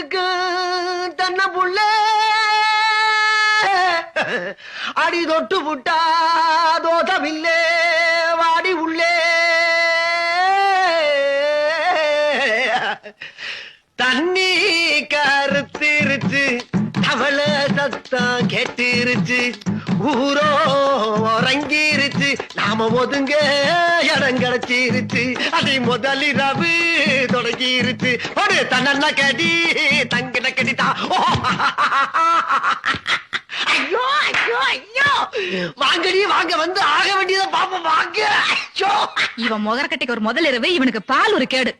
இருக்கு தன்ன புள்ள அடி தொட்டு புட்டா தோதமில்லே வாடி உள்ளே. தண்ணி கருத்திருச்சு தவள சத்தம் கெட்டிருச்சு ஊரோ உறங்கிருச்சு நாம ஒதுங்க இடம் கிடைச்சிருச்சு. அதை முதலிரவு தொடங்கிருச்சு ஒரு தன்னண்ணா கடி தங்கின கடிதா ஐயோ ஐயோ ஐயோ. வாங்கடி வாங்க வந்து ஆக வேண்டியதை பாப்போம் வாங்க. ஐயோ. இவன் முகரக்கட்டைக்கு ஒரு முதல் இரவு இவனுக்கு பால் ஒரு கேடு.